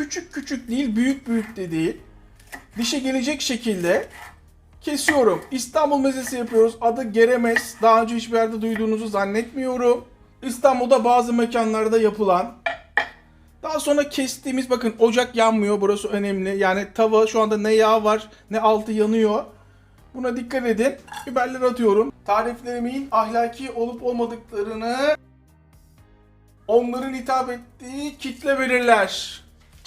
küçük küçük değil, büyük büyük de değil. Dişe gelecek şekilde kesiyorum. İstanbul mezesi yapıyoruz. Adı Geremez. Daha önce hiçbir yerde duyduğunuzu zannetmiyorum. İstanbul'da bazı mekanlarda yapılan. Daha sonra kestiğimiz bakın ocak yanmıyor. Burası önemli. Yani tava şu anda ne yağ var ne altı yanıyor. Buna dikkat edin. Biberleri atıyorum. Tariflerimin ahlaki olup olmadıklarını onların hitap ettiği kitle belirler.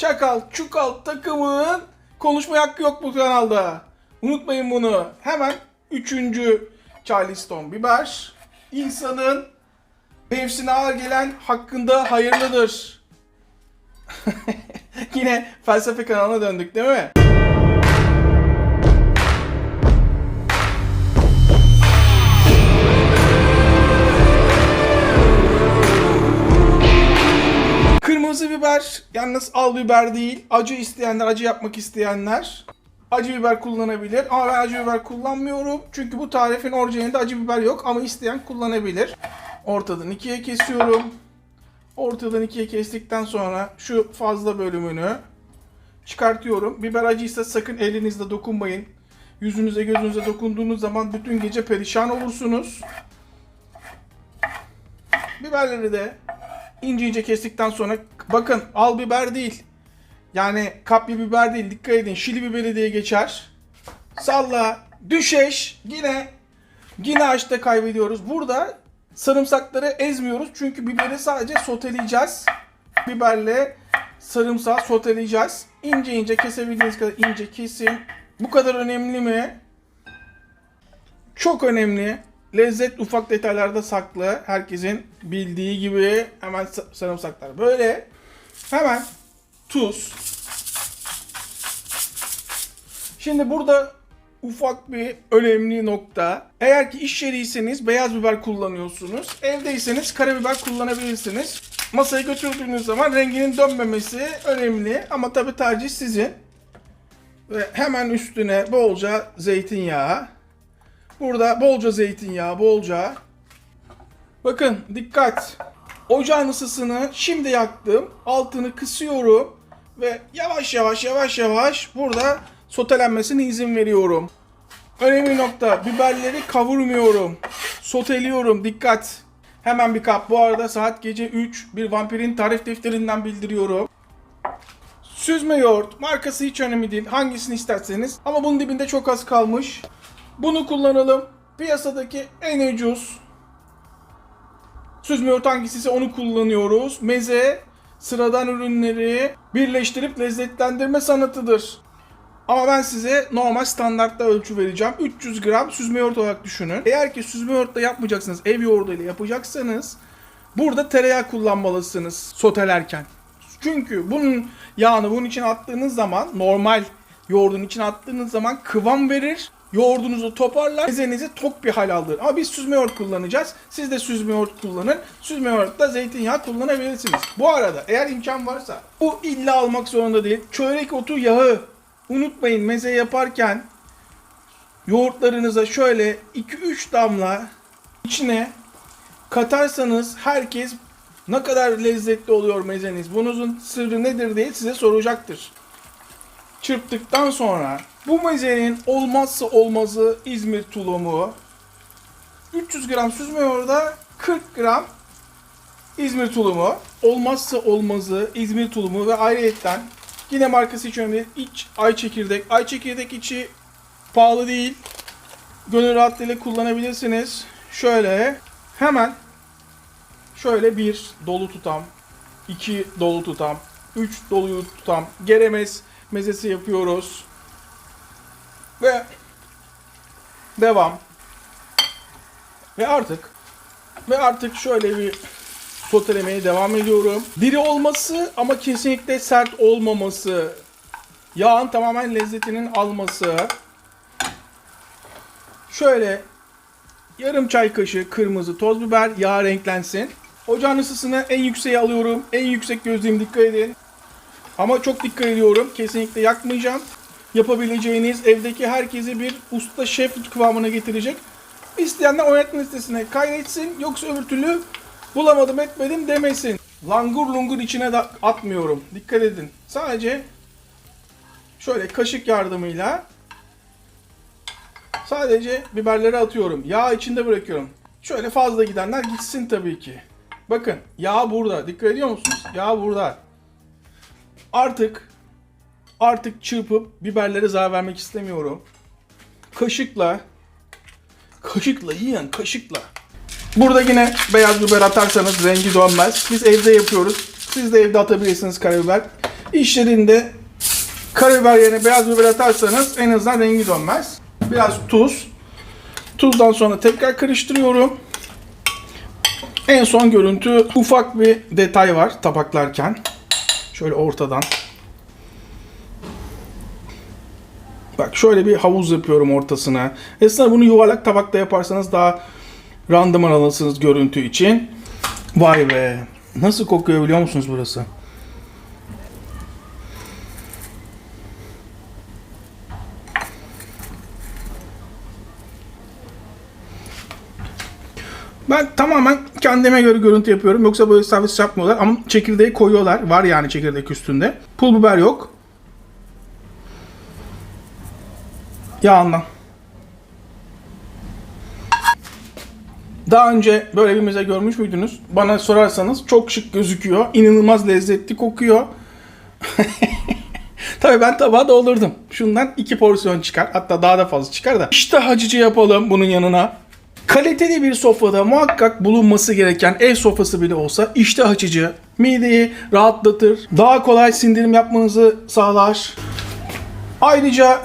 Çakal, çukal takımın konuşma hakkı yok bu kanalda. Unutmayın bunu. Hemen üçüncü Charleston biber. İnsanın mevsine ağır gelen hakkında hayırlıdır. Yine felsefe kanalına döndük değil mi? Biber yalnız al biber değil. Acı isteyenler, acı yapmak isteyenler acı biber kullanabilir. Ama ben acı biber kullanmıyorum. Çünkü bu tarifin orijinalinde acı biber yok ama isteyen kullanabilir. Ortadan ikiye kesiyorum. Ortadan ikiye kestikten sonra şu fazla bölümünü çıkartıyorum. Biber acıysa sakın elinizle dokunmayın. Yüzünüze gözünüze dokunduğunuz zaman bütün gece perişan olursunuz. Biberleri de ince ince kestikten sonra bakın al biber değil. Yani kapya biber değil dikkat edin şili biberi diye geçer. Salla düşeş yine yine açta kaybediyoruz. Burada sarımsakları ezmiyoruz çünkü biberi sadece soteleyeceğiz. Biberle sarımsağı soteleyeceğiz. İnce ince kesebildiğiniz kadar ince kesin. Bu kadar önemli mi? Çok önemli. Lezzet ufak detaylarda saklı. Herkesin bildiği gibi hemen sa- sarımsaklar böyle. Hemen tuz. Şimdi burada ufak bir önemli nokta. Eğer ki iş yeriyseniz beyaz biber kullanıyorsunuz. Evdeyseniz karabiber kullanabilirsiniz. Masaya götürdüğünüz zaman renginin dönmemesi önemli ama tabi tercih sizin. Ve hemen üstüne bolca zeytinyağı. Burada bolca zeytinyağı, bolca. Bakın dikkat. Ocağın ısısını şimdi yaktım. Altını kısıyorum ve yavaş yavaş yavaş yavaş burada sotelenmesine izin veriyorum. Önemli nokta biberleri kavurmuyorum. Soteliyorum dikkat. Hemen bir kap. Bu arada saat gece 3. Bir vampirin tarif defterinden bildiriyorum. Süzme yoğurt. Markası hiç önemli değil. Hangisini isterseniz. Ama bunun dibinde çok az kalmış. Bunu kullanalım. Piyasadaki en ucuz süzme yoğurt hangisi ise onu kullanıyoruz. Meze sıradan ürünleri birleştirip lezzetlendirme sanatıdır. Ama ben size normal standartta ölçü vereceğim. 300 gram süzme yoğurt olarak düşünün. Eğer ki süzme yoğurtla yapmayacaksınız, ev yoğurduyla yapacaksanız burada tereyağı kullanmalısınız sotelerken. Çünkü bunun yağını bunun için attığınız zaman normal yoğurdun içine attığınız zaman kıvam verir. Yoğurdunuzu toparlar, mezenizi tok bir hal alır. Ama biz süzme yoğurt kullanacağız. Siz de süzme yoğurt kullanın. Süzme yoğurtta zeytinyağı kullanabilirsiniz. Bu arada eğer imkan varsa bu illa almak zorunda değil. Çörek otu yağı unutmayın meze yaparken yoğurtlarınıza şöyle 2-3 damla içine katarsanız herkes ne kadar lezzetli oluyor mezeniz. Bunun sırrı nedir diye size soracaktır. Çırptıktan sonra bu mezenin olmazsa olmazı İzmir tulumu. 300 gram süzme yoğurda 40 gram İzmir tulumu. Olmazsa olmazı İzmir tulumu ve ayrıyetten yine markası hiç önemli değil. İç ay çekirdek. Ay çekirdek içi pahalı değil. Gönül rahatlığıyla kullanabilirsiniz. Şöyle hemen şöyle bir dolu tutam, iki dolu tutam, üç dolu tutam geremez mezesi yapıyoruz. Ve devam. Ve artık ve artık şöyle bir sotelemeye devam ediyorum. Diri olması ama kesinlikle sert olmaması. Yağın tamamen lezzetinin alması. Şöyle yarım çay kaşığı kırmızı toz biber yağ renklensin. Ocağın ısısını en yükseğe alıyorum. En yüksek gözlüğüm dikkat edin. Ama çok dikkat ediyorum. Kesinlikle yakmayacağım. Yapabileceğiniz evdeki herkesi bir usta şef kıvamına getirecek. İsteyenler oynatma listesine kaydetsin. Yoksa öbür türlü bulamadım etmedim demesin. langur lungur içine de atmıyorum. Dikkat edin. Sadece şöyle kaşık yardımıyla sadece biberleri atıyorum. Yağ içinde bırakıyorum. Şöyle fazla gidenler gitsin tabii ki. Bakın yağ burada. Dikkat ediyor musunuz? Yağ burada. Artık artık çırpıp biberlere zarar vermek istemiyorum. Kaşıkla kaşıkla yiyin kaşıkla. Burada yine beyaz biber atarsanız rengi dönmez. Biz evde yapıyoruz. Siz de evde atabilirsiniz karabiber. İşlerinde karabiber yerine beyaz biber atarsanız en azından rengi dönmez. Biraz tuz. Tuzdan sonra tekrar karıştırıyorum. En son görüntü ufak bir detay var tabaklarken. Şöyle ortadan. Bak şöyle bir havuz yapıyorum ortasına. Esna bunu yuvarlak tabakta yaparsanız daha randıman alırsınız görüntü için. Vay be. Nasıl kokuyor biliyor musunuz burası? Ben tamamen kendime göre görüntü yapıyorum. Yoksa böyle servis yapmıyorlar ama çekirdeği koyuyorlar. Var yani çekirdek üstünde. Pul biber yok. Yağından. Daha önce böyle bir meze görmüş müydünüz? Bana sorarsanız çok şık gözüküyor. İnanılmaz lezzetli kokuyor. Tabii ben tabağa doldurdum. Şundan iki porsiyon çıkar. Hatta daha da fazla çıkar da. İşte hacıcı yapalım bunun yanına. Kaliteli bir sofrada muhakkak bulunması gereken ev sofrası bile olsa işte açıcı, mideyi rahatlatır, daha kolay sindirim yapmanızı sağlar. Ayrıca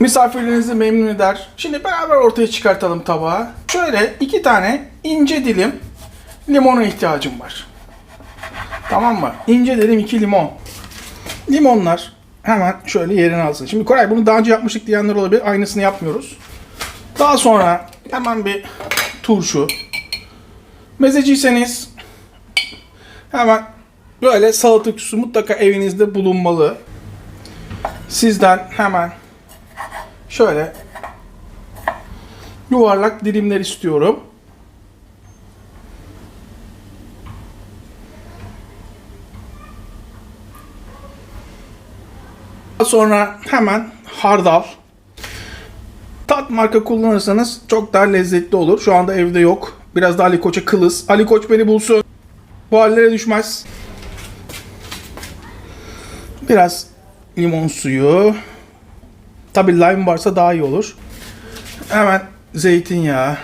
misafirlerinizi memnun eder. Şimdi beraber ortaya çıkartalım tabağa. Şöyle iki tane ince dilim limona ihtiyacım var. Tamam mı? İnce dilim iki limon. Limonlar hemen şöyle yerini alsın. Şimdi Koray bunu daha önce yapmıştık diyenler olabilir. Aynısını yapmıyoruz. Daha sonra hemen bir turşu. Mezeciyseniz hemen böyle salata turşusu mutlaka evinizde bulunmalı. Sizden hemen şöyle yuvarlak dilimler istiyorum. Sonra hemen hardal. Tat marka kullanırsanız çok daha lezzetli olur. Şu anda evde yok. Biraz da Ali Koç'a kılız. Ali Koç beni bulsun. Bu hallere düşmez. Biraz limon suyu. Tabi lime varsa daha iyi olur. Hemen zeytinyağı.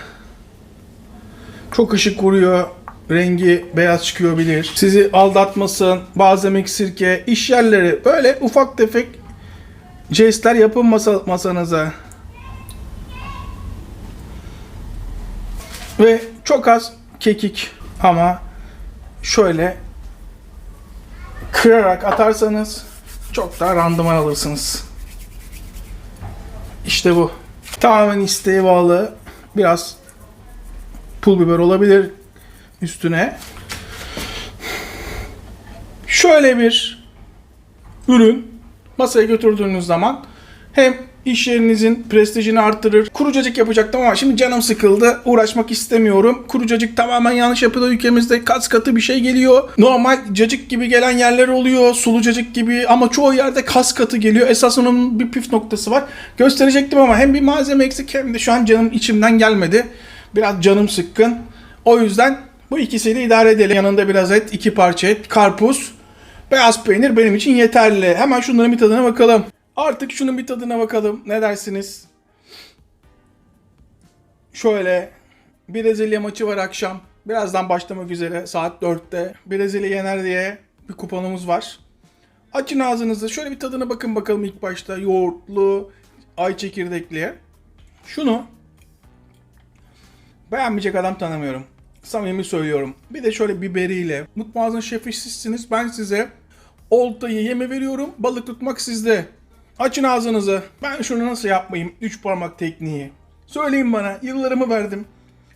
Çok ışık vuruyor. Rengi beyaz çıkıyor bilir. Sizi aldatmasın. Balzamik sirke, iş yerleri böyle ufak tefek jestler yapın masa, masanıza. Ve çok az kekik ama şöyle kırarak atarsanız çok daha randıman alırsınız. İşte bu. Tamamen isteğe bağlı. Biraz pul biber olabilir üstüne. Şöyle bir ürün masaya götürdüğünüz zaman hem iş yerinizin prestijini arttırır. Kurucacık yapacaktım ama şimdi canım sıkıldı. Uğraşmak istemiyorum. Kurucacık tamamen yanlış yapıda ülkemizde kas katı bir şey geliyor. Normal cacık gibi gelen yerler oluyor. Sulu cacık gibi ama çoğu yerde kas katı geliyor. Esas onun bir püf noktası var. Gösterecektim ama hem bir malzeme eksik hem de şu an canım içimden gelmedi. Biraz canım sıkkın. O yüzden bu ikisiyle idare edelim. Yanında biraz et, iki parça et, karpuz, beyaz peynir benim için yeterli. Hemen şunların bir tadına bakalım. Artık şunun bir tadına bakalım. Ne dersiniz? Şöyle Brezilya maçı var akşam. Birazdan başlamak üzere saat 4'te. Brezilya yener diye bir kuponumuz var. Açın ağzınızı. Şöyle bir tadına bakın bakalım ilk başta. Yoğurtlu, ay çekirdekli. Şunu beğenmeyecek adam tanımıyorum. Samimi söylüyorum. Bir de şöyle biberiyle. Mutfağınızın şefi sizsiniz. Ben size oltayı yeme veriyorum. Balık tutmak sizde. Açın ağzınızı. Ben şunu nasıl yapmayayım? Üç parmak tekniği. Söyleyin bana. Yıllarımı verdim.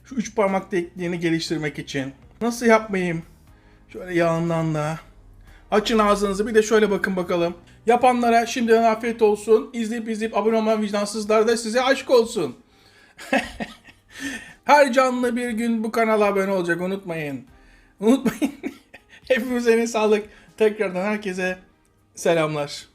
Şu üç parmak tekniğini geliştirmek için. Nasıl yapmayayım? Şöyle yağından da. Açın ağzınızı. Bir de şöyle bakın bakalım. Yapanlara şimdiden afiyet olsun. İzleyip izleyip abone olmayan vicdansızlar da size aşk olsun. Her canlı bir gün bu kanala abone olacak unutmayın. Unutmayın. Hepimize sağlık. Tekrardan herkese selamlar.